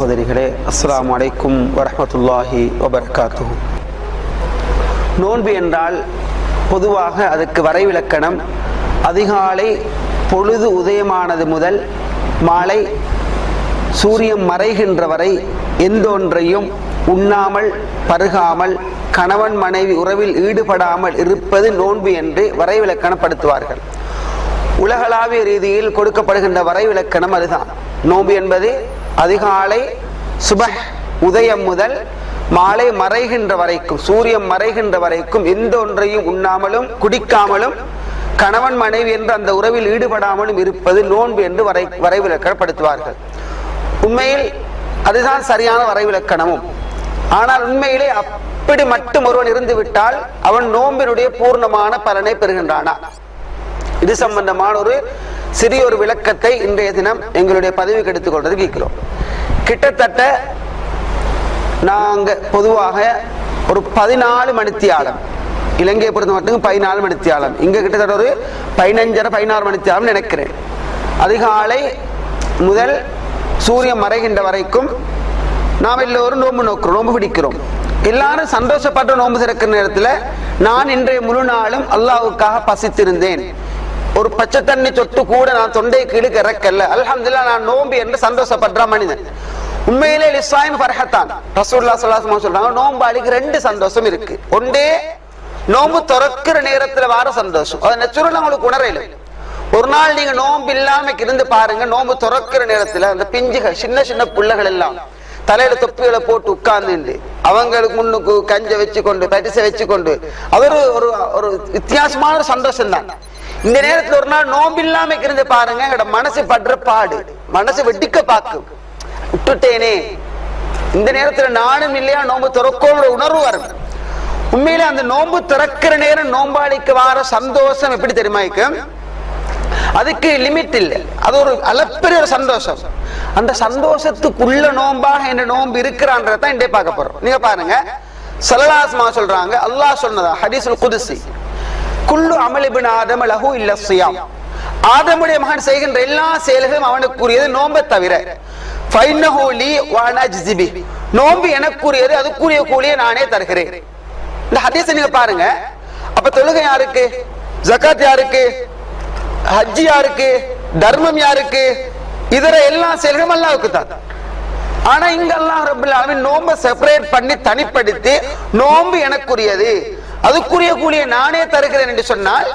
சகோதரிகளே அஸ்லாம் அலைக்கும் வரமத்துல்லாஹி வபர்காத்து நோன்பு என்றால் பொதுவாக அதுக்கு வரைவிலக்கணம் அதிகாலை பொழுது உதயமானது முதல் மாலை சூரியன் மறைகின்ற வரை எந்தொன்றையும் உண்ணாமல் பருகாமல் கணவன் மனைவி உறவில் ஈடுபடாமல் இருப்பது நோன்பு என்று வரைவிலக்கணப்படுத்துவார்கள். உலகளாவிய ரீதியில் கொடுக்கப்படுகின்ற வரைவிலக்கணம் அதுதான். நோன்பு என்பது அதிகாலை சுப உதயம் முதல் மாலை மறைகின்ற வரைக்கும் சூரியன் மறைகின்ற வரைக்கும் எந்த ஒன்றையும் உண்ணாமலும் குடிக்காமலும் கணவன் மனைவி என்று அந்த உறவில் ஈடுபடாமலும் இருப்பது நோன்பு என்று வரை வரைவிலக்கப்படுத்துவார்கள். உண்மையில் அதுதான் சரியான வரைவிலக்கணமும். ஆனால் உண்மையிலே அப்படி மட்டும் ஒருவன் இருந்து விட்டால் அவன் நோம்பினுடைய பூர்ணமான பலனை பெறுகின்றானா? இது சம்பந்தமான ஒரு சிறிய ஒரு விளக்கத்தை இன்றைய தினம் எங்களுடைய பதவிக்கு எடுத்துக்கொள்றது கேட்கிறோம். கிட்டத்தட்ட நாங்கள் பொதுவாக ஒரு பதினாலு மணித்தியாலம் இலங்கையை பொறுத்த மட்டும் பதினாலு மணித்தியாலம் இங்கே கிட்டத்தட்ட ஒரு பதினஞ்சரை பதினாறு மணித்தியாலம் நினைக்கிறேன். அதிகாலை முதல் சூரியன் மறைகின்ற வரைக்கும் நாம் எல்லோரும் நோன்பு நோக்கிறோம் நோன்பு பிடிக்கிறோம். எல்லாரும் சந்தோஷப்பட்ட நோன்பு திறக்கிற நேரத்தில் நான் இன்றைய முழு நாளும் அல்லாவுக்காக பசித்திருந்தேன். ஒரு பச்சை தண்ணி சொட்டு கூட நான் தொண்டை கீழே இறக்கல அல்ஹம்துல்லா நான் நோம்பு என்று சந்தோஷப்படுற மனிதன். உண்மையிலே இஸ்லாமின் ஃபர்ஹத்தான். ரசூல்லா சொல்லாசமா சொல்றாங்க நோம்பாளிக்கு ரெண்டு சந்தோஷம் இருக்கு. ஒன்றே நோம்பு திறக்கிற நேரத்துல வார சந்தோஷம். அது நெச்சுரல் உங்களுக்கு உணரையில ஒரு நாள் நீங்க நோம்பு இல்லாம இருந்து பாருங்க நோம்பு திறக்கிற நேரத்துல அந்த பிஞ்சுகள் சின்ன சின்ன புள்ளைகள் எல்லாம் தலையில தொப்பிகளை போட்டு உட்கார்ந்து அவங்களுக்கு முன்னுக்கு கஞ்ச வச்சு கொண்டு பரிசை வச்சு கொண்டு அது ஒரு ஒரு ஒரு வித்தியாசமான ஒரு சந்தோஷம் தான் இந்த நேரத்துல ஒரு நாள் நோம்பு இல்லாம இருந்து பாருங்க எங்கட மனசு படுற பாடு. மனசு வெடிக்க பாக்கு. விட்டுட்டேனே. இந்த நேரத்துல நானும் இல்லையா நோம்பு திறக்கோன்ற உணர்வு வரும். உண்மையில அந்த நோம்பு திறக்கிற நேரம் நோம்பாளிக்கு வர சந்தோஷம் எப்படி தெரியுமா இருக்கும் அதுக்கு லிமிட் இல்லை. அது ஒரு அளப்பெரிய ஒரு சந்தோஷம். அந்த சந்தோஷத்துக்குள்ள நோம்பாக என்ன நோம்பு இருக்கிறான்றதான் இன்றைய பார்க்க போறோம். நீங்க பாருங்க. சலலாஸ்மா சொல்றாங்க அல்லாஹ் சொன்னதா ஹரிசுல் குதிசி. குல்லு அமலிபின் ஆதம் லஹு இல்ல சுயாம் ஆதமுடைய மகன் செய்கின்ற எல்லா செயல்களும் அவனுக்குரியது நோம்பை தவிர. ஃபைன்னஹு லீ வ அனா அஜ்ஸி நோன்பு எனக்குரியது அதுக்குரிய கூலியை நானே தருகிறேன். இந்த ஹதீஸை நீங்க பாருங்க. அப்ப தொழுகை யாருக்கு? ஜகாத் யாருக்கு? ஹஜ் யாருக்கு? தர்மம் யாருக்கு? இதர எல்லா செயல்களும் அல்லாவுக்கு தான். ஆனா இங்க அல்லாஹ் ரப்பல் ஆலமீன் நோம்ப செப்பரேட் பண்ணி தனிப்படுத்தி நோன்பு எனக்குரியது. அதுக்குரிய கூலியை நானே தருகிறேன் என்று சொன்னால்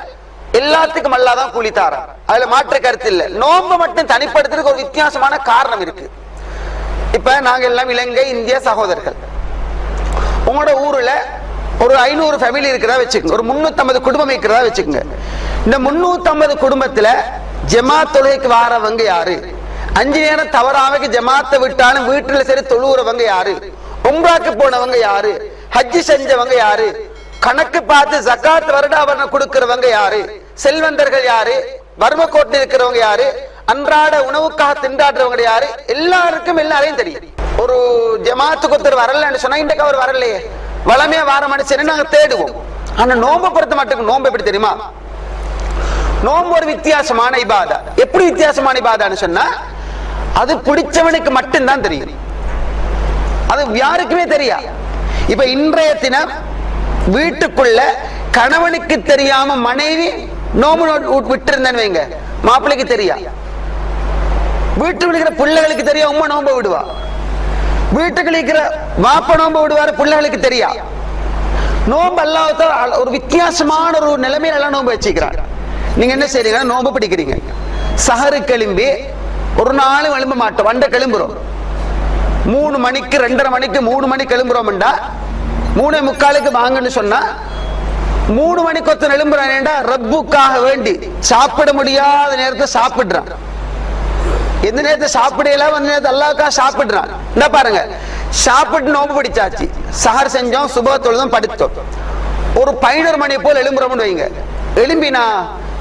எல்லாத்துக்கும் அல்லாதான் கூலி தாரான் அதுல மாற்று கருத்து இல்ல. நோன்பு மட்டும் தனிப்படுத்துறதுக்கு ஒரு வித்தியாசமான காரணம் இருக்கு. இப்ப நாங்க எல்லாம் இலங்கை இந்திய சகோதரர்கள். உங்களோட ஊர்ல ஒரு ஐநூறு ஃபேமிலி இருக்கிறதா வச்சுக்கோங்க. ஒரு முன்னூத்தி குடும்பம் இருக்கிறதா வச்சுக்கோங்க. இந்த முன்னூத்தி குடும்பத்துல ஜமா தொழுகைக்கு வாரவங்க யாரு? அஞ்சு நேரம் தவறாமக்கு ஜமாத்தை விட்டாலும் வீட்டுல சரி தொழுகிறவங்க யாரு? உம்ராக்கு போனவங்க யாரு? ஹஜ்ஜி செஞ்சவங்க யாரு? கணக்கு பார்த்து ஜக்காத் வருடாவரணம் கொடுக்கிறவங்க யாரு? செல்வந்தர்கள் யாரு? வறுமை கோட்டில் இருக்கிறவங்க யாரு? அன்றாட உணவுக்காக திண்டாடுறவங்க யாரு? எல்லாருக்கும் எல்லாரையும் தெரியும். ஒரு ஜமாத்துக்கு ஒருத்தர் வரலன்னு சொன்னா இன்றைக்கு அவர் வரலையே. வளமையா வார மனுஷன் நாங்க தேடுவோம்? ஆனா நோம்பு பொறுத்த மட்டும் நோம்பு எப்படி தெரியுமா? நோம்பு ஒரு வித்தியாசமான இபாதா. எப்படி வித்தியாசமான இபாதான்னு சொன்னா அது பிடிச்சவனுக்கு மட்டும்தான் தெரியும். அது யாருக்குமே தெரியா இப்ப இன்றைய தினம் வீட்டுக்குள்ள கணவனுக்கு தெரியாம மனைவி நோம்பு விட்டு இருந்தேன்னு வைங்க. மாப்பிள்ளைக்கு தெரியா? வீட்டுக்கு இருக்கிற பிள்ளைகளுக்கு தெரியா? உமா நோம்ப விடுவா? வீட்டுக்கு இருக்கிற மாப்ப நோம்ப விடுவாரு பிள்ளைகளுக்கு தெரியா? நோம்பு அல்லாத ஒரு வித்தியாசமான ஒரு நிலைமையில எல்லாம் நோம்பு வச்சுக்கிறார். நீங்க என்ன செய்றீங்கன்னா நோம்பு பிடிக்கிறீங்க. சஹரு கிளம்பி ஒரு நாளும் எழும்ப மாட்டோம். வண்ட கிளம்புறோம் மூணு மணிக்கு ரெண்டரை மணிக்கு மூணு மணிக்கு கிளம்புறோம்டா மூணே முக்காலுக்கு வாங்கன்னு சொன்னா மூணு மணிக்கு ஒருத்தன் எழும்புறானேண்டா ரப்புக்காக வேண்டி. சாப்பிட முடியாத நேரத்தை சாப்பிடுறான். எந்த நேரத்தை சாப்பிடல அந்த நேரத்தை அல்லாவுக்காக சாப்பிடுறான். இந்த பாருங்க சாப்பிட்டு நோம்பு பிடிச்சாச்சு. சஹர் செஞ்சோம் சுப தொழுதும் படித்தோம். ஒரு பதினோரு மணி போல் எழும்புறோம்னு வைங்க. எழும்பினா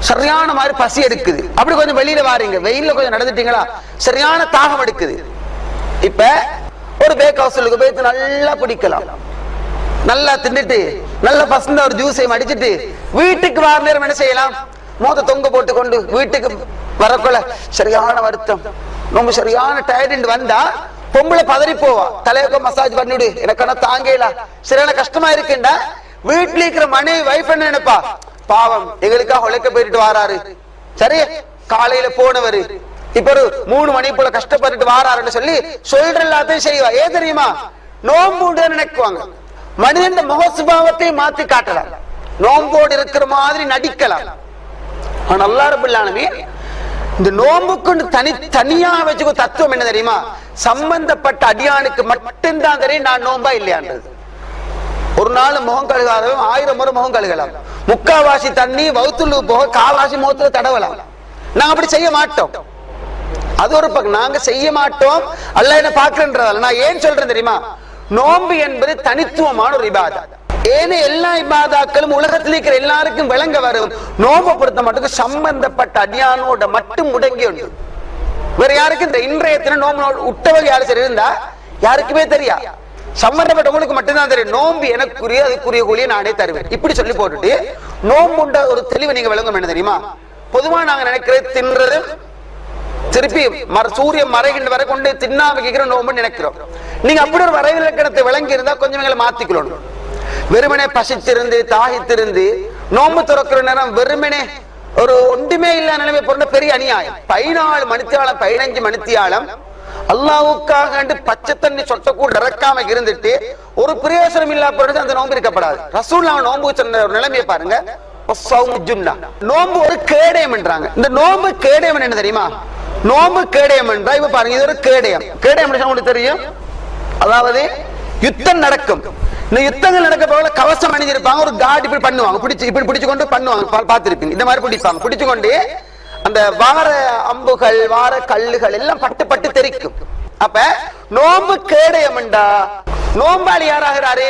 சரியான மாதிரி பசி எடுக்குது. அப்படி கொஞ்சம் வெளியில வாரீங்க. வெயில்ல கொஞ்சம் நடந்துட்டீங்களா சரியான தாகம் எடுக்குது. இப்ப ஒரு பேக் ஹவுஸ்லுக்கு போயிட்டு நல்லா பிடிக்கலாம் நல்லா தின்னுட்டு நல்ல பசந்த ஒரு ஜூஸை அடிச்சுட்டு வீட்டுக்கு வார நேரம் என்ன செய்யலாம்? மோத தொங்க போட்டு கொண்டு வீட்டுக்கு வரக்குள்ள சரியான வருத்தம். ரொம்ப சரியான டயர்டு வந்தா பொம்பளை பதறி போவா. தலையக்க மசாஜ் பண்ணிவிடு. எனக்கான தாங்கல. சரியான கஷ்டமா இருக்குண்டா. வீட்டுல இருக்கிற மனைவி வைஃப் என்ன நினைப்பா? பாவம் எங்களுக்காக உழைக்க போயிட்டு வாராரு. சரி காலையில போனவரு. இப்ப ஒரு மூணு மணி போல கஷ்டப்பட்டுட்டு வாராருன்னு சொல்லி சொல்ற எல்லாத்தையும் செய்வா. ஏன் தெரியுமா? நோம்பு நினைக்குவாங்க. மனிதன் முகசுபாவத்தை மாத்தி காட்டலாம். நோம்போடு இருக்கிற மாதிரி நடிக்கலாம். ஆனா அல்லா ரபுல் இந்த நோம்புக்குன்னு தனி தனியா வச்சுக்கோ தத்துவம் என்ன தெரியுமா? சம்பந்தப்பட்ட அடியானுக்கு மட்டும்தான் தெரியும் நான் நோம்பா இல்லையான்றது. ஒரு நாள் முகம் கழுகாதவன் ஆயிரம் முறை முகம் கழுகலாம். முக்காவாசி தண்ணி வவுத்துள்ளு போக காவாசி முகத்துல தடவலாம். நாங்க அப்படி செய்ய மாட்டோம். அது ஒரு பக்கம். நாங்க செய்ய மாட்டோம். அல்ல என்ன பாக்குறன்றதால நான் ஏன் சொல்றேன் தெரியுமா? நோன்பு என்பது தனித்துவமான ஒரு இபாதா. ஏன்னு எல்லா இபாதாக்களும் உலகத்தில் இருக்கிற எல்லாருக்கும் விளங்க வரும். நோம்பு பொறுத்த மட்டும் சம்பந்தப்பட்ட அடியானோட மட்டும் முடங்கி உண்டு வேற யாருக்கும் இந்த இன்றைய தினம் நோம்பு உட்டவங்க யாரு சரி இருந்தா? யாருக்குமே தெரியா? சம்பந்தப்பட்டவங்களுக்கு மட்டும்தான் தெரியும். நோம்பு எனக்குரிய அதுக்குரிய கூலியை நானே தருவேன். இப்படி சொல்லி போட்டுட்டு நோம்புண்ட ஒரு தெளிவு நீங்க விளங்கும் என்ன தெரியுமா? பொதுவா நாங்க நினைக்கிறது தின்றது திருப்பி மர சூரியன் மறைகின்ற வரை கொண்டு தின்னா வைக்கிற நோம்பு நினைக்கிறோம். நீங்க அப்படி ஒரு வரைவிலக்கணத்தை விளங்கி இருந்தா கொஞ்சம் எங்களை மாத்திக்கொள்ளணும் வெறுமனே பசித்திருந்து தாகித்திருந்து நோம்பு துறக்கிற நேரம் வெறுமனே ஒரு ஒன்றுமே இல்லாத நிலைமை பொருள் பெரிய அநியாயம். பதினாலு மணித்தியாலம் பதினஞ்சு மணித்தியாலம் அல்லாவுக்காக பச்சை தண்ணி சொட்ட கூட இறக்காம இருந்துட்டு ஒரு பிரயோசனம் இல்லா பொழுது அந்த நோம்பு இருக்கப்படாது. ரசூல் நோம்பு சொன்ன ஒரு நிலைமையை பாருங்க. நோம்பு ஒரு கேடயம் என்றாங்க. இந்த நோம்பு கேடயம் என்ன தெரியுமா? நோம்பு கேடயம் என்றால் இப்ப பாருங்க இது ஒரு கேடயம். கேடயம் உங்களுக்கு தெரியும்? அதாவது யுத்தம் நடக்கும். இந்த யுத்தங்கள் நடக்க போல கவசம் அணிஞ்சிருப்பாங்க ஒரு காட் இப்படி பண்ணுவாங்க. பிடிச்சு இப்படி பிடிச்சு கொண்டு பண்ணுவாங்க பார்த்திருப்பீங்க. இந்த மாதிரி பிடிப்பாங்க. பிடிச்சு கொண்டு அந்த வார அம்புகள் வார கல்லுகள் எல்லாம் பட்டு பட்டு தெரிக்கும். அப்ப நோம்பு கேடயம்டா நோம்பாளி யாராகிறாரு?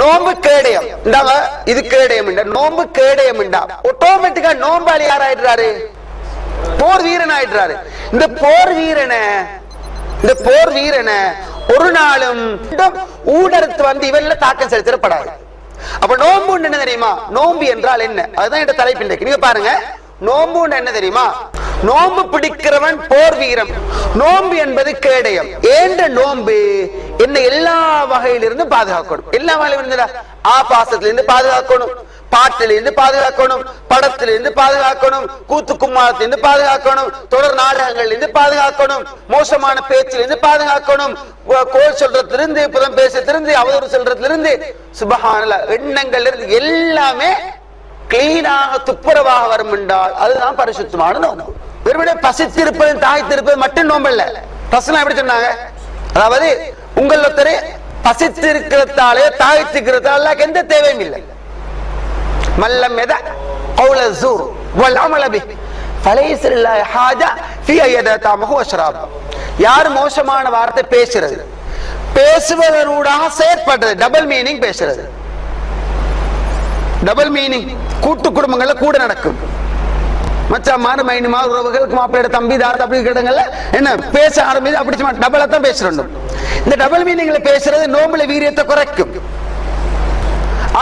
நோம்பு கேடயம். இந்தாங்க இது கேடயம் நோம்பு கேடயம் ஆட்டோமேட்டிக்கா நோம்பாளி யாராயிடுறாரு? போர் வீரன் ஆயிடுறாரு இந்த போர் வீரனை இந்த போர் வீரனை ஒரு நாளும் ஊடறுத்து வந்து இவன்ல தாக்கம் செலுத்தப்படாது. அப்ப நோம்பு என்ன தெரியுமா? நோம்பு என்றால் என்ன? அதுதான் என் தலைப்பின் நீங்க பாருங்க. நோம்பு என்ன தெரியுமா? நோம்பு பிடிக்கிறவன் போர் வீரம் நோம்பு என்பது கேடயம். ஏன்ற நோம்பு என்ன எல்லா வகையிலிருந்து பாதுகாக்கணும். எல்லா வகையிலிருந்து ஆபாசத்திலிருந்து பாதுகாக்கணும். பாட்டிலிருந்து பாதுகாக்கணும். படத்திலிருந்து பாதுகாக்கணும். கூத்து கும்மாளத்திலிருந்து பாதுகாக்கணும். தொடர் நாடகங்கள்ல பாதுகாக்கணும். மோசமான பேச்சிலிருந்து பாதுகாக்கணும். கோல் சொல்றதிலிருந்து புதம் பேசத்திலிருந்து அவதூறு சொல்றதிலிருந்து சுபகான எண்ணங்கள்ல இருந்து எல்லாமே கிளீனாக துப்புரவாக வரும் என்றால் அதுதான் பரிசுத்தமான நோன்பு. வெறுமனே பசித்திருப்பது தாய்த்திருப்பது மட்டும் நோன்பு இல்ல பசுலாம் எப்படி சொன்னாங்க? அதாவது உங்கள் ஒருத்தர் பசித்திருக்கிறதாலே தாய்த்திருக்கிறதால எந்த தேவையும் இல்லை. மல்லம் எத கவுல சூர் வல் அமலபி பழையசில்லா ஹாஜா ஃபி ஐயதாமஹு அஷ்ராப் யார் மோசமான வார்த்தை பேசுறது? பேசுவதனூடாக செயற்படுறது. டபுள் மீனிங் பேசுறது. டபுள் மீனிங் கூட்டு குடும்பங்கள்ல கூட நடக்கும். மச்சான் மாறு மைனுமா உறவுகளுக்கு மாப்பிள்ளை தம்பி தாரத்தை அப்படி கிடங்கள்ல என்ன பேச ஆரம்பிச்சு அப்படி டபுளா தான் பேசுறோம். இந்த டபுள் மீனிங்ல பேசுறது நோம்புல வீரியத்தை குறைக்கும்.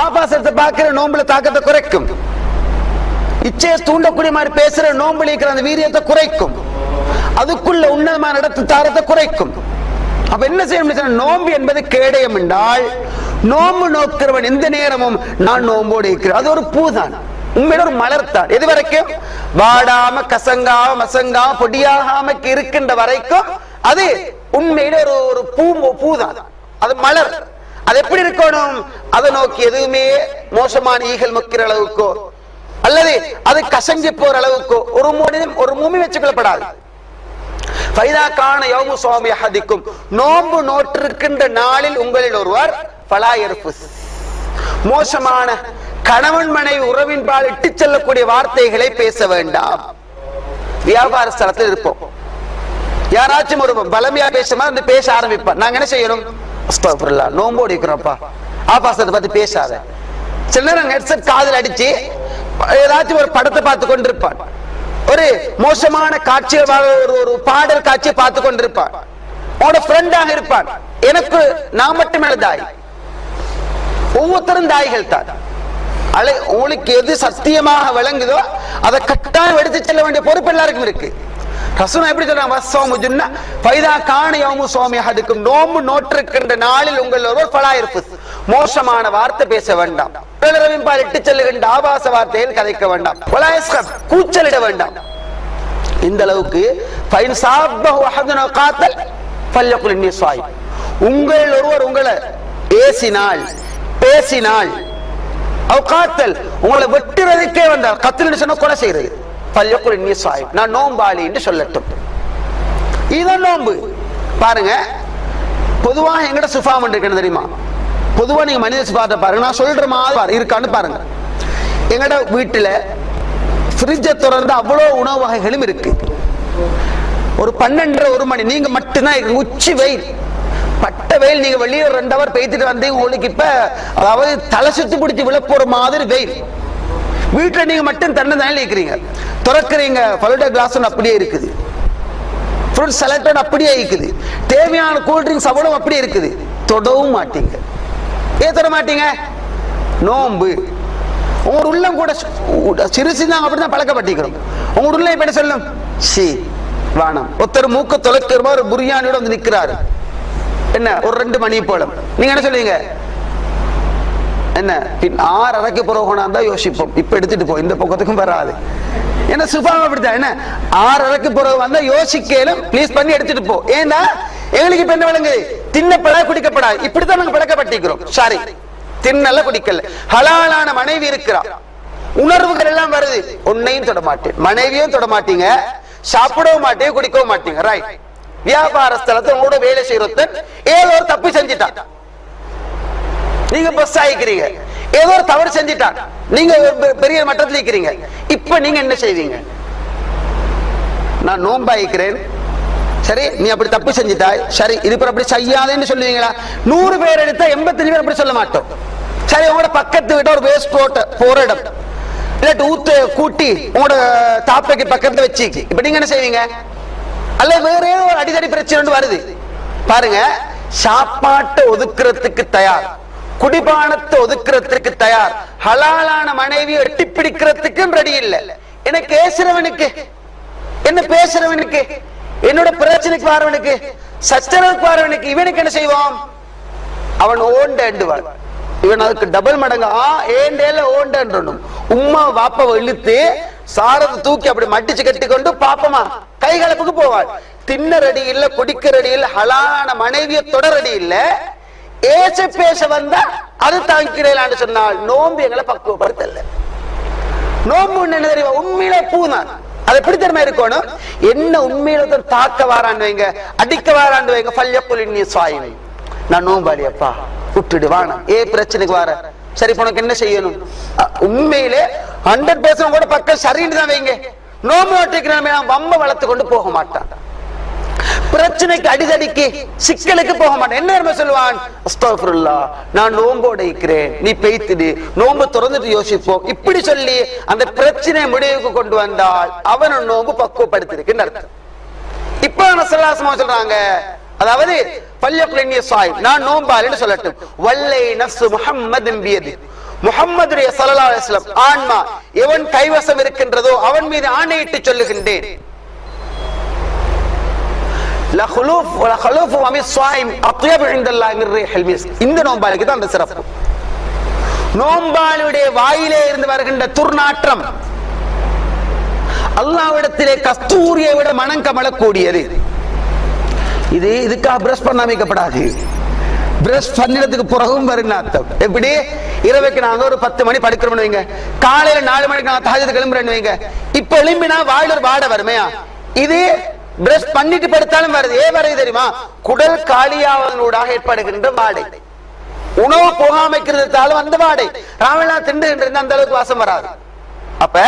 ஆபாசத்தை பார்க்கிற நோம்புல தாக்கத்தை குறைக்கும். இச்சையை தூண்டக்கூடிய மாதிரி பேசுற நோம்புல இருக்கிற அந்த வீரியத்தை குறைக்கும். அதுக்குள்ள உன்னதமான இடத்து தாரத்தை குறைக்கும். அப்ப என்ன செய்யணும் நோம்பு என்பது கேடயம் என்றால் நோம்பு நோக்கிறவன் எந்த நேரமும் நான் நோம்போடு இருக்கிறேன். அது ஒரு பூதான் உண்மையில ஒரு மலர்த்தான் எது வரைக்கும்? வாடாம கசங்காம மசங்காம பொடியாகாம இருக்கின்ற வரைக்கும் அது உண்மையில ஒரு ஒரு பூ பூதான் அது மலர். அது எப்படி இருக்கணும்? அதை நோக்கி எதுவுமே மோசமான ஈகல் மொக்கிற அளவுக்கோ அல்லது அது கசங்கி போற அளவுக்கோ ஒரு மூணு ஒரு மூமி வச்சுக்கொள்ளப்படாது பைதாக்கான யோமு சுவாமி அஹதிக்கும் நோன்பு நோற்றிருக்கின்ற நாளில் உங்களில் ஒருவர் மோசமான கணவன் மனைவி உறவின்பால் இட்டுச் இட்டு செல்லக்கூடிய வார்த்தைகளை பேச வேண்டாம். வியாபார ஸ்தலத்தில் இருப்போம். யாராச்சும் ஒரு பலமையா பேசுமா வந்து பேச ஆரம்பிப்பான் நாங்க என்ன செய்யணும்? நோம்போடு இருக்கிறோம்ப்பா ஆபாசத்தை பத்தி பேசாத. சில நேரம் ஹெட்செட் காதல் அடிச்சு ஏதாச்சும் ஒரு படத்தை பார்த்து கொண்டிருப்பான். ஒரு மோசமான காட்சியாக ஒரு ஒரு பாடல் காட்சியை பார்த்து கொண்டிருப்பான். உனோட ஃப்ரெண்டாக இருப்பான். எனக்கு நான் மட்டுமே தாய். ஒவ்வொருத்தரும் தாய்கள் தான். அலை உங்களுக்கு எது சத்தியமாக விளங்குதோ அதை கட்டாயம் எடுத்து செல்ல வேண்டிய பொறுப்பு எல்லாருக்கும் இருக்கு. ரசூல் எப்படி சொல்றாங்க வசோமு ஜுன்னா. பைதா கான யௌமு அதுக்கும் அஹதுக்கும் நோம்பு நோட்டிருக்கின்ற நாளில் உங்கள் ஒருவர் பலாயிருப்பு மோசமான வார்த்தை பேச வேண்டாம். உடலிரவின் பால் இட்டு செல்லுகின்ற ஆபாச வார்த்தையில் கதைக்க வேண்டாம். கூச்சலிட வேண்டாம். இந்த அளவுக்கு காத்தல் ஃபல்யகுல் இன்னி ஸாயிம் உங்கள் ஒருவர் உங்களை ஏசினால் பேசினால் அவ காத்தல் உங்களை வெட்டுறதுக்கே வந்தால் கத்தல் சொன்ன கொலை செய்யறது பல்யக்குள் இன்னி சாயும் நான் நோம்பாளி என்று சொல்லட்டும். இதுதான் நோம்பு பாருங்க பொதுவாக எங்கட சுஃபாம் இருக்கணும் தெரியுமா? பொதுவா நீங்க மனித சுபாவத்தை பாருங்க. நான் சொல்ற மாதிரி இருக்கான்னு பாருங்க. எங்கட வீட்டுல ஃப்ரிட்ஜை திறந்து அவ்வளோ உணவு வகைகளும் இருக்கு. ஒரு பன்னெண்டரை ஒரு மணி நீங்க மட்டும்தான் இருக்கீங்க. உச்சி வெயில். பட்ட வெயில் நீங்க வெளியே ரெண்டு ஹவர் பெய்த்துட்டு வந்தீங்க உங்களுக்கு இப்ப அதாவது தலை சுத்தி பிடிச்சி விழ போற மாதிரி வெயில். வீட்டுல நீங்க மட்டும் தண்ணி தானே இருக்கிறீங்க திறக்கிறீங்க பலுடா கிளாஸ் அப்படியே இருக்குது. ஃப்ரூட் சலாட் அப்படியே இருக்குது. தேவையான கூல் ட்ரிங்க்ஸ் அவ்வளவு அப்படியே இருக்குது. தொடவும் மாட்டீங்க. ஏன் தர மாட்டீங்க நோம்பு உங்களோட உள்ளம் கூட சிறுசு தான் அப்படிதான் பழக்கப்பட்டிருக்கிறோம். உங்க உள்ள இப்ப என்ன சொல்லும்? சி வானம். ஒருத்தர் மூக்க தொலைக்கிற மாதிரி ஒரு புரியாணியோட வந்து நிக்கிறாரு. என்ன? ஒரு ரெண்டு மணி போல. நீங்க என்ன சொல்லுவீங்க? என்ன? பின் ஆறு அரைக்கு புறகோனா தான் யோசிப்போம். இப்ப எடுத்துட்டு போ. இந்த பக்கத்துக்கும் வராது. என்ன சுபாவம் அப்படித்தான். என்ன? ஆறு அரைக்கு புறவு வந்தா யோசிக்கலும் ப்ளீஸ் பண்ணி எடுத்துட்டு போ. ஏன்னா எங்களுக்கு இப்ப என்ன விளங்குது தின்னப்படா குடிக்கப்படாது. இப்படித்தான் நாங்க பழக்கப்பட்டிருக்கிறோம். சாரி தின்னல குடிக்கல. ஹலாலான மனைவி இருக்கிறா. உணர்வுகள் எல்லாம் வருது. உன்னையும் தொட மாட்டேன். மனைவியும் தொட மாட்டீங்க. சாப்பிடவும் மாட்டேன் குடிக்கவும் மாட்டீங்க. ரைட் வியாபார ஸ்தலத்தை உங்களோட வேலை செய்யறதன் ஏதோ ஒரு தப்பு செஞ்சிட்டான். நீங்க பஸ் ஆயிக்கிறீங்க. ஏதோ ஒரு தவறு செஞ்சுட்டான். நீங்க பெரிய மட்டத்தில் இருக்கிறீங்க இப்ப நீங்க என்ன செய்வீங்க? நான் நோம்பாயிக்கிறேன் சரி நீ அப்படி தப்பு செஞ்சுட்டாய். சரி இது அப்படி செய்யாதேன்னு சொல்லுவீங்களா? நூறு பேர் எடுத்தா எண்பத்தஞ்சு பேர் அப்படி சொல்ல மாட்டோம். சரி உங்களோட பக்கத்து கிட்ட ஒரு வேஸ்ட் போட்ட போற இடம். இல்லாட்டி ஊத்து கூட்டி உங்களோட தாப்பைக்கு பக்கத்துல வச்சு. இப்ப நீங்க என்ன செய்வீங்க? அல்ல வேற ஏதோ ஒரு அடிதடி பிரச்சனை வருது. பாருங்க சாப்பாட்டை ஒதுக்குறதுக்கு தயார். குடிபானத்தை ஒதுக்குறதுக்கு தயார். ஹலாலான மனைவியை எட்டி பிடிக்கிறதுக்கும் ரெடி இல்ல. என்ன பேசுறவனுக்கு? என்ன பேசுறவனுக்கு? என்னோட பிரச்சனைக்கு வரவனுக்கு சச்சரவுக்கு வரவனுக்கு இவனுக்கு என்ன செய்வோம்? அவன் ஓண்டேண்டுவான் இவன் அதுக்கு டபுள் மடங்கு ஆ ஏண்டேல ஓண்டேன்றணும். உம்மா வாப்பாவை இழுத்து சாரத்தை தூக்கி அப்படி மட்டிச்சு கட்டி கொண்டு பாப்பமா கை கலப்புக்கு போவாள். தின்ன ரெடி இல்ல குடிக்க ரெடி இல்ல ஹலான மனைவிய தொட ரெடி இல்ல. ஏச பேச வந்தா அது தாங்கிடலான்னு சொன்னால் நோம்பு எங்களை பக்குவப்படுத்தல. நோம்பு என்ன தெரியுமா? உண்மையில பூதான் அது எப்படி தெரியுமா இருக்கணும்? என்ன உண்மையில தாக்க வாரான்னு வைங்க அடிக்க வாரான்னு வைங்க. பல்யப்புல் நீ சுவாயினை நான் நோம்பாளி அப்பா விட்டுடு ஏ பிரச்சனைக்கு வார. சரி உனக்கு என்ன செய்யணும்? உண்மையிலே ஹண்ட்ரட் பர்சன்ட் கூட பக்கம் சரின்னு தான் வைங்க. நோம்பு நோட்டிக்கிறோமே வம்ப வளர்த்து கொண்டு போக மாட்டான். பிரச்சனைக்கு அடிதடிக்கு சிக்கலுக்கு போக மாட்டேன். என்ன சொல்லுவான்? அஸ்தக்ஃபிருல்லாஹ், நான் நோம்போட இருக்கிறேன். நீ பெய்த்துடு. நோம்பு திறந்துட்டு யோசிப்போம் இப்படி சொல்லி அந்த பிரச்சனை முடிவுக்கு கொண்டு வந்தால் அவன் நோம்பு பக்குவப்படுத்திருக்குன்னு அர்த்தம். இப்ப நசல்லாசமா சொல்றாங்க. அதாவது பல்யக்குலினிய சாய் நான் நோம்பாலின்னு சொல்லட்டும். வல்லை நஃப்சு முஹம்மதின் பியதி. முஹம்மதுடைய ஸல்லல்லாஹு ஆன்மா எவன் கைவசம் இருக்கின்றதோ அவன் மீது ஆணையிட்டு சொல்லுகின்றேன். லஹுலூஃப் லஹுலூஃப் வமி ஸாயிம் அத்யபு இன்தல்லாஹி மின் ரீஹில் மிஸ்க் இந்த நோம்பாளிக்கு தான் அந்த சிறப்பு நோம்பாளுடைய வாயிலே இருந்து வருகின்ற துர்நாற்றம் அல்லாவிடத்திலே கஸ்தூரியை விட மனம் கமலக்கூடியது இது இதுக்காக பிரஷ் பண்ணாமிக்கப்படாது பிரஷ் பண்ணினதுக்கு பிறகும் வரும்னு அர்த்தம் எப்படி இரவுக்கு நாங்க ஒரு பத்து மணி படுக்கிறோம்னு வைங்க காலையில நாலு மணிக்கு நான் தாஜத்துக்கு கிளம்புறேன்னு வைங்க இப்ப எழும்பினா வாயில வாட வாடை வருமையா இது பிரஷ் பண்ணிட்டு படுத்தாலும் வருது. ஏன் வருது தெரியுமா? குடல் காலியாவதனூடாக ஏற்படுகின்ற வாடை. உணவு போகாமைக்கிறதாலும் அந்த வாடை. ராவணா திண்டுகின்ற அந்த அளவுக்கு வாசம் வராது. அப்ப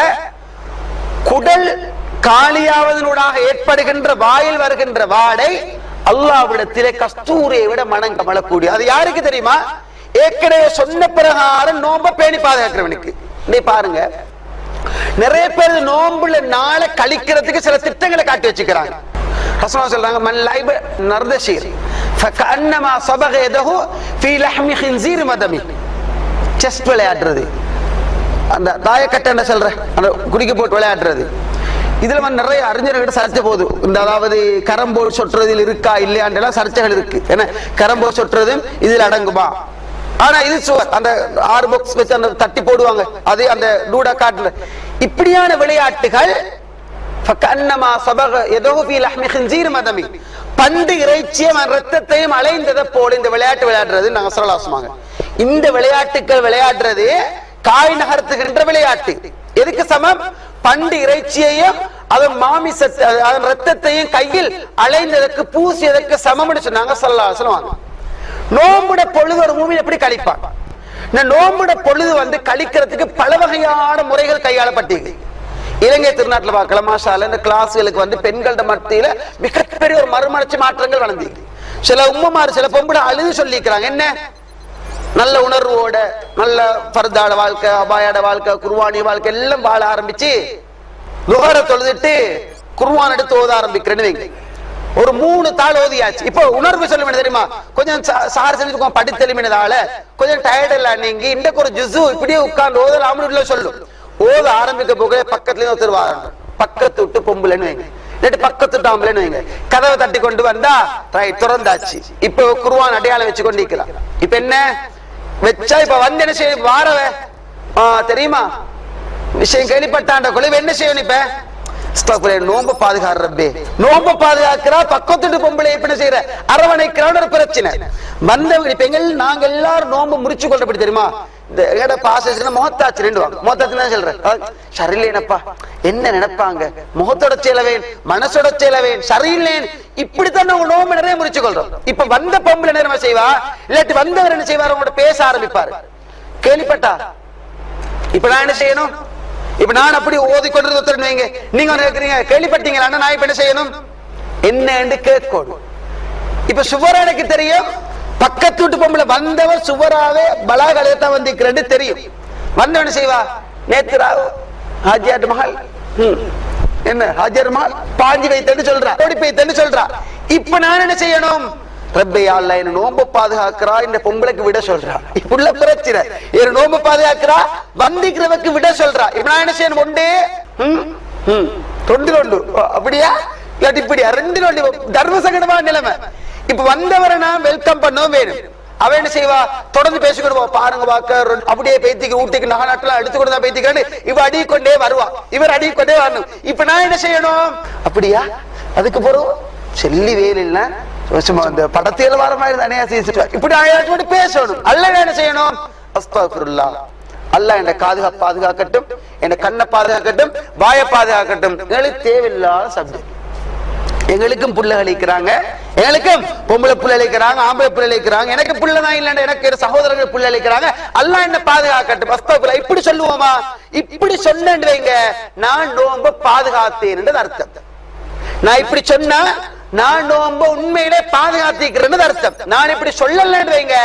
குடல் காலியாவதனூடாக ஏற்படுகின்ற வாயில் வருகின்ற வாடை அல்லாவிடத்திலே கஸ்தூரியை விட மனம் கமலக்கூடிய அது யாருக்கு தெரியுமா? ஏற்கனவே சொன்ன பிரகாரம் நோம்ப பேணி பாதுகாக்கிறவனுக்கு நீ பாருங்க. நிறைய பேர் நோம்புல நாளை கழிக்கிறதுக்கு சில திட்டங்களை காட்டி வச்சுக்கிறாங்க. ரசூலுல்லாஹி சொல்றாங்க மன் லைப நர்தஷீர் ஃபகன்னமா சபக யதஹு ஃபீ லஹ்மி மதமி செஸ்ட் விளையாடுறது. அந்த தாயக்கட்டை என்ன சொல்ற? அந்த குடிக்க போட்டு விளையாடுறது. இதுல வந்து நிறைய அறிஞர்கிட்ட சர்ச்சை போகுது. இந்த அதாவது கரம்போல் சொட்டுறதில் இருக்கா இல்லையாண்டெல்லாம் சர்ச்சைகள் இருக்கு. ஏன்னா கரம்போல் சொட்டுறதும் இதுல அடங்குமா? ஆனா இது சுவர். அந்த ஆறு பாக்ஸ் வச்சு அந்த தட்டி போடுவாங்க. அது அந்த டூடா காட்டுல. இப்படியான விளையாட்டுகள் பந்து இறைச்சியும் ரத்தத்தையும் அலைந்ததை போல இந்த விளையாட்டு விளையாடுறது நாங்க சொல்லலாசமாங்க இந்த விளையாட்டுகள் விளையாடுறது காய் நகர்த்துகின்ற விளையாட்டு. எதுக்கு சமம்? பண்டு இறைச்சியையும் அதன் மாமிசத்தை அதன் ரத்தத்தையும் கையில் அலைந்ததற்கு பூசியதற்கு சமம்னு சொன்னாங்க சொல்லலாம் சொல்லுவாங்க நோம்புட பொழுது ஒரு மூவியில் எப்படி கழிப்பாங்க இந்த நோம்புட பொழுது வந்து கழிக்கிறதுக்கு பல வகையான முறைகள் கையாளப்பட்டிருக்கு இலங்கை திருநாட்டுல பார்க்கலாம். மாஷால இந்த கிளாஸ்களுக்கு வந்து பெண்களோட மத்தியில மிகப்பெரிய ஒரு மறுமலர்ச்சி மாற்றங்கள் வளர்ந்துருக்கு சில உம்மமார் சில பொம்பளை அழுது சொல்லிக்கிறாங்க என்ன? நல்ல உணர்வோட நல்ல பரதாட வாழ்க்கை அபாயாட வாழ்க்கை குருவானி வாழ்க்கை எல்லாம் வாழ ஆரம்பிச்சு லுகர தொழுதுட்டு குருவான் எடுத்து ஓத ஆரம்பிக்கிறேன்னு வைங்க. ஒரு மூணு தாள் ஓதியாச்சு. இப்போ உணர்வு சொல்ல வேண்டிய தெரியுமா? கொஞ்சம் சார் செஞ்சுக்கோ படித்தெளிமினதால கொஞ்சம் டயர்ட் இல்ல நீங்க இன்றைக்கு ஒரு ஜுசு இப்படியே உட்கார்ந்து ஓதலாம்னு உள்ள சொல்லும். ஓத ஆரம்பிக்க போக பக்கத்துல ஒருத்தர் வாரணும் பக்கத்து விட்டு பொம்புலன்னு வைங்க. இல்லாட்டி பக்கத்து விட்டு வைங்க. கதவை தட்டி கொண்டு வந்தா ரைட் திறந்தாச்சு. இப்போ குருவான் அடையாளம் வச்சு கொண்டு நிக்கலாம் இப்ப என்ன? வச்சா இப்ப வந்து என்ன செய்ய வாரவ. தெரியுமா? விஷயம் கேள்விப்பட்டாண்ட குழுவை என்ன செய்யணும் இப்ப? அஸ்தக்ஃபிருல்லாஹ், நோன்பு பாதுகார் ரப்பே. நோன்பு பாதுகாக்கிறா பக்கத்துட்டு பொம்பளை இப்ப என்ன செய்யற அரவணைக்கிறான்னு பிரச்சனை வந்தவங்க இப்ப நாங்க எல்லாரும் நோன்பு முறிச்சு கொள்ளப்படி தெரியுமா? இந்த எங்கட பாசம் முகத்தாச்சு ரெண்டு வாங்க. முகத்தாச்சு தான் சொல்றேன். சரியில்லைனப்பா என்ன நினைப்பாங்க? முகத்தோட செலவேன் மனசோட செலவேன் சரியில்லேன் இப்படித்தான் நம்ம நோம்பு நிறைய முறிச்சு கொள்றோம். இப்ப வந்த பொம்பளை நேரமா செய்வா? இல்லாட்டி வந்தவர் என்ன செய்வார்? உங்களோட பேச ஆரம்பிப்பாரு. கேள்விப்பட்டா? இப்ப நான் என்ன செய்யணும்? இப்ப நான் அப்படி ஓதி கொண்டு வைங்க நீங்க ஒண்ணு கேக்குறீங்க? கேள்விப்பட்டீங்களா? நான் இப்ப என்ன செய்யணும்? என்னன்னு கேட்கணும் இப்ப சுவரா எனக்கு தெரியும். பக்கத்து வீட்டு பொம்பளை வந்தவர் சுவராவே பலாகலையை தான் வந்திருக்கிறேன்னு தெரியும். வந்தவன் செய்வா நேத்து ராவு ஹாஜியார் மகள் என்ன ஹாஜியார் மகள் பாஞ்சி வைத்தன்னு சொல்றா ஓடி வைத்தேன்னு சொல்றா. இப்ப நான் என்ன செய்யணும்? ரப்பே அல்ல என்ன நோம்பு பாதுகாக்கிறா இந்த பொம்பளைக்கு விட சொல்றா. இப்படி பிரச்சனை. என் நோம்பு பாதுகாக்கிறா வந்திக்கிறவக்கு விட சொல்றா. இப்ப நான் என்ன செய்யணும் ஒண்டே ஹம், தொண்டு தொண்டு. அப்படியா? இல்லாட்டி இப்படியா ரெண்டு நொண்டு தர்ம சங்கடமான நிலைமை. இப்ப வந்தவரை நான் வெல்கம் பண்ணவும் வேணும். அவ என்ன செய்வா? தொடர்ந்து பேசிக்கிட்டு பாருங்க பாக்க அப்படியே பேத்திக்கு ஊட்டிக்கு நகை நாட்டுல எடுத்து கொண்டு தான் பேத்திக்கிறேன்னு இவ அடி கொண்டே வருவா. இவர் அடி கொண்டே வரணும். இப்ப நான் என்ன செய்யணும்? அப்படியா? அதுக்கு பிறகு செல்லி வேல் சும்மா இந்த படத்தியல் வர மாதிரி தானே சீசிட்டு இப்படி ஆயிரத்து பேசணும் அல்ல என்ன செய்யணும் அஸ்தகுருல்லா அல்ல என்ன காதுகா பாதுகாக்கட்டும் என்ன கண்ணை பாதுகாக்கட்டும் வாயை பாதுகாக்கட்டும் எங்களுக்கு தேவையில்லாத சப்ஜெக்ட் எங்களுக்கும் புள்ள அழிக்கிறாங்க எங்களுக்கும் பொம்பளை புள்ள அழிக்கிறாங்க ஆம்பளை புள்ள அழிக்கிறாங்க எனக்கு புள்ள தான் இல்லைன்னு எனக்கு இரு சகோதரர்கள் புள்ள அளிக்கிறாங்க அல்லாஹ் என்ன பாதுகாக்கட்டும் அஸ்தகுல்லா இப்படி சொல்லுவோமா இப்படி சொன்னேன் வைங்க நான் நோம்ப பாதுகாத்தேன் அர்த்தம் நான் இப்படி சொன்னா நான் நோம்ப உண்மையிலே பாதுகாத்திக்கிறேன்னு அர்த்தம். நான் இப்படி சொல்லலன்னு வைங்க.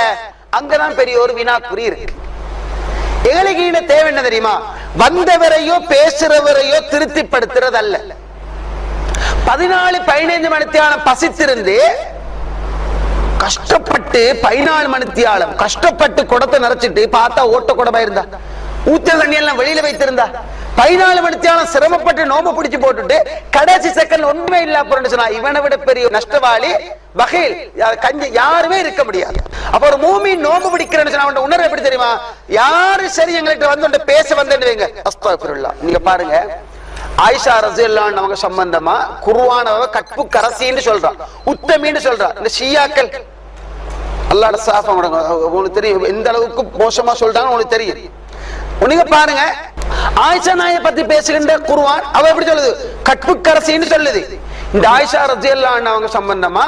அங்கதான் பெரிய ஒரு வினாக்குறி இருக்கு. எங்களுக்கு தேவை என்ன தெரியுமா? வந்தவரையோ பேசுறவரையோ திருப்திப்படுத்துறது அல்ல பதினாலு பதினைந்து மணித்தியாலம் பசித்திருந்து கஷ்டப்பட்டு பதினாலு மணித்தியாலம் கஷ்டப்பட்டு குடத்தை நிறைச்சிட்டு பார்த்தா ஓட்ட குடமா இருந்தா. ஊத்த தண்ணி எல்லாம் வெளியில வைத்திருந்தா. பதினாலு மணித்தியாலம் சிரமப்பட்டு நோம்பு பிடிச்சு போட்டுட்டு கடைசி செகண்ட் ஒண்ணுமே இல்ல அப்புறம் இவனை விட பெரிய நஷ்டவாளி வகையில் கஞ்சி யாருமே இருக்க முடியாது. அப்ப ஒரு மூமி நோம்பு பிடிக்கிறேன்னு சொன்னா அவன் உணர்வு எப்படி தெரியுமா? யாரு சரி எங்கள்கிட்ட வந்து பேச வந்தேன்னு வைங்க. நீங்க பாருங்க. ஆயிஷா ரசியல்லான் அவங்க சம்பந்தமா குருவானவ கற்பு கரசின்னு சொல்றான் உத்தமின்னு சொல்றான் இந்த ஷியாக்கள். அல்லாட சாஃப் உங்களுக்கு தெரியும். எந்த அளவுக்கு மோசமா சொல்றாங்க உங்களுக்கு தெரியும். நீங்க பாருங்க. ஆயிஷா நாயை பத்தி பேசுகின்ற குருவான் அவ எப்படி சொல்லுது? கற்பு சொல்லுது. இந்த ஆயிஷா ரஜியல்லான் அவங்க சம்பந்தமா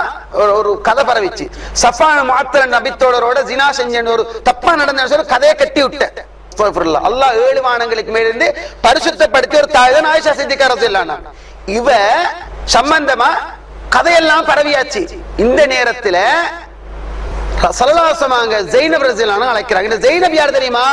ஒரு கதை பரவிச்சு. சஃபான மாத்திர நபித்தோடரோட ஜினா செஞ்சன் ஒரு தப்பா நடந்த சொல்லி கதையை கட்டி விட்டேன். அஸ்தக்ஃபிருல்லாஹ். அல்லாஹ் ஏழு வானங்களுக்கு மேலிருந்து பரிசுத்தப்படுத்தி ஒரு தாய் தான் ஆயிஷா சித்திகா ரஜியல்லானா இவ சம்பந்தமா கதையெல்லாம் பரவியாச்சு. இந்த நேரத்துல சலலாசமாங்க ஜெயினப் ரசியலான அழைக்கிறாங்க. இந்த ஜெயினப் யார் தெரியுமா?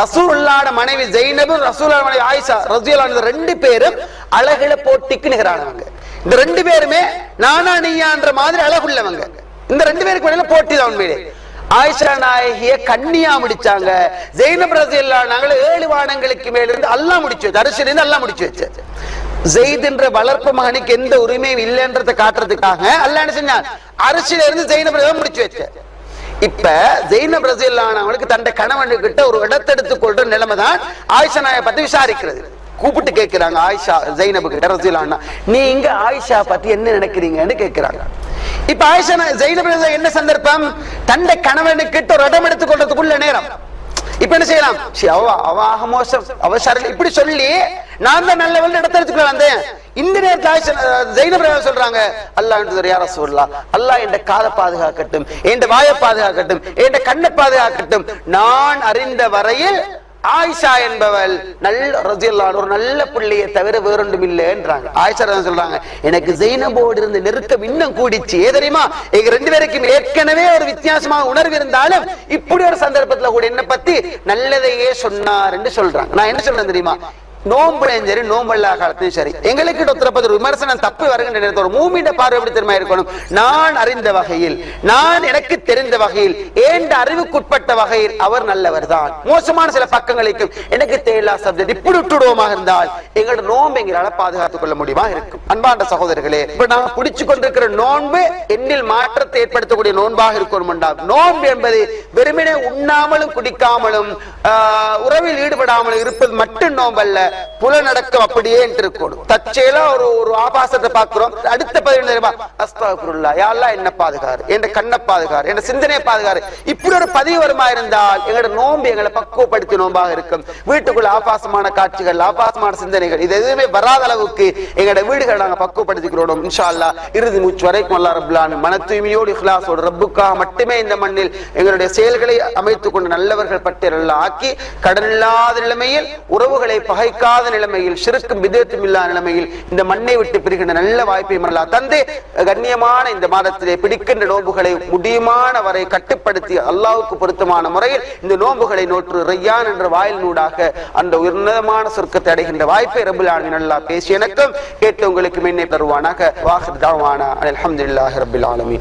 ரசூலுல்லாட மனைவி ஜெயினபு ரசூலோட மனைவி ஆயிஷா ரசூலான ரெண்டு பேரும் அழகுல போட்டிக்கு நிகரானவங்க. இந்த ரெண்டு பேருமே நானா நீயான்ற மாதிரி அழகுள்ளவங்க. இந்த ரெண்டு பேருக்கு இடையில போட்டி தான் உண்மையிலே. ஆயிஷா நாயகிய கண்ணியா முடிச்சாங்க. ஜெயினப் ரசூல்லா நாங்கள ஏழு வானங்களுக்கு மேல இருந்து அல்லாஹ் முடிச்சு வச்சு இருந்து எல்லாம் முடிச்சு வச்சு ஜெயித்ன்ற வளர்ப்பு மகனுக்கு எந்த உரிமையும் இல்லைன்றதை காட்டுறதுக்காக அல்ல என்ன செஞ்சான்? அரிசியில இருந்து ஜெயினப் முடிச்சு வச்ச இப்ப ஜெயினப் ரசியல்லானவங்களுக்கு தன்னை கணவனுக்கிட்ட ஒரு இடத்தெடுத்து கொள்ற நிலைமை தான் ஆயிஷா நாயை பத்தி விசாரிக்கிறது. கூப்பிட்டு கேட்கிறாங்க ஆயிஷா ஜெயினபு கிட்ட ரசியல்லானா நீங்க ஆயிஷா பத்தி என்ன நினைக்கிறீங்கன்னு கேட்கிறாங்க இப்ப ஆயிஷா நா- ஜெயினப் என்ன சந்தர்ப்பம்? தன்னை கணவனுக்கிட்ட ஒரு இடம் எடுத்துக் கொள்றதுக்குள்ள நேரம். இப்ப என்ன செய்யலாம்? அவ சரண் மோசம். அவ சரல் இப்படி சொல்லி நான் தான் நல்ல இடத்த இடத்துல வந்தேன். இந்த நேரத்தில் ஆயிஷா ஜெயினப் சொல்றாங்க அல்லாஹ் என்று யார சொல்லலாம் அல்லாஹ் என்ற காதை பாதுகாக்கட்டும் என் வாயை பாதுகாக்கட்டும் என் கண்ணை பாதுகாக்கட்டும். நான் அறிந்த வரையில் ஆயிஷா என்பவள் நல்ல ரஜியல்லான் ஒரு நல்ல பிள்ளையை தவிர வேறொன்றும் இல்லைன்றாங்க ஆயிஷா சொல்றாங்க எனக்கு ஜெயினபோடு இருந்த நெருக்கம் இன்னும் கூடிச்சு. ஏ தெரியுமா? எங்க ரெண்டு பேருக்கும் ஏற்கனவே ஒரு வித்தியாசமான உணர்வு இருந்தாலும் இப்படி ஒரு சந்தர்ப்பத்துல கூட என்ன பத்தி நல்லதையே சொன்னார் என்று சொல்றாங்க. நான் என்ன சொல்றேன் தெரியுமா? நோம்புலையும் சரி நோம்பல்லா காலத்தையும் சரி. எங்களுக்கு ஒருத்தரப்பது ஒரு விமர்சனம் தப்பு வருகின்ற நேரத்தில் ஒரு மூமிண்ட பார்வை எப்படி தெரியுமா இருக்கணும்? நான் அறிந்த வகையில் நான் எனக்கு தெரிந்த வகையில் ஏண்ட அறிவுக்குட்பட்ட வகையில் அவர் நல்லவர் தான். மோசமான சில பக்கங்களுக்கும் எனக்கு தேலா சப்ஜெக்ட் இப்படி விட்டுடுவோமாக இருந்தால் எங்களோட நோன்பு எங்களால பாதுகாத்துக் கொள்ள முடியுமா இருக்கும்? அன்பாண்ட சகோதரர்களே இப்ப நான் பிடிச்சு கொண்டிருக்கிற நோன்பு என்னில் மாற்றத்தை ஏற்படுத்தக்கூடிய நோன்பாக இருக்கணும் நோன்பு என்பது வெறுமனே உண்ணாமலும் குடிக்காமலும் ஆஹ், உறவில் ஈடுபடாமலும் இருப்பது மட்டும் நோன்பல்ல. புலநடக்கம் அப்படியே இருக்கணும் தற்செயலா ஒரு ஒரு ஆபாசத்தை பார்க்கிறோம். அடுத்த பதிவு தெரியுமா? அஸ்தாபுருல்லா யாரெல்லாம் என்ன பாதுகாரு என் கண்ணை பாதுகாரு என் சிந்தனையை பாதுகாரு. இப்படி ஒரு பதிவு வருமா இருந்தால் எங்களோட நோன்பு எங்களை பக்குவப்படுத்தி நோன்பாக இருக்கும். வீட்டுக்குள்ள ஆபாசமான காட்சிகள் ஆபாசமான சிந்தனைகள் இது எதுவுமே வராத அளவுக்கு எங்களோட வீடுகளை நாங்கள் பக்குவப்படுத்திக்கிறோம் இன்ஷா அல்லா இறுதி மூச்சு வரைக்கும் அல்லா ரபுல்லான் மன தூய்மையோடு இஹ்லாசோடு ரப்புக்காக மட்டுமே இந்த மண்ணில் எங்களுடைய செயல்களை அமைத்துக் கொண்டு நல்லவர்கள் பட்டியல் ஆக்கி கடன் இல்லாத நிலைமையில் உறவுகளை பகை பகைக்காத நிலைமையில் சிறுக்கும் விதத்தும் இல்லாத நிலைமையில் இந்த மண்ணை விட்டு பிரிகின்ற நல்ல வாய்ப்பை மரலா தந்து கண்ணியமான இந்த மாதத்திலே பிடிக்கின்ற நோன்புகளை முடியுமான வரை கட்டுப்படுத்தி அல்லாவுக்கு பொருத்தமான முறையில் இந்த நோன்புகளை நோற்று ரையான் என்ற வாயில் நூடாக அந்த உன்னதமான சொர்க்கத்தை அடைகின்ற வாய்ப்பை ரபுல் நல்லா பேசி எனக்கும் கேட்டு உங்களுக்கு மின்னை தருவானாக. வாஹிர் தாவானா. அலமதுல்லாஹ் ரபுல் ஆலமி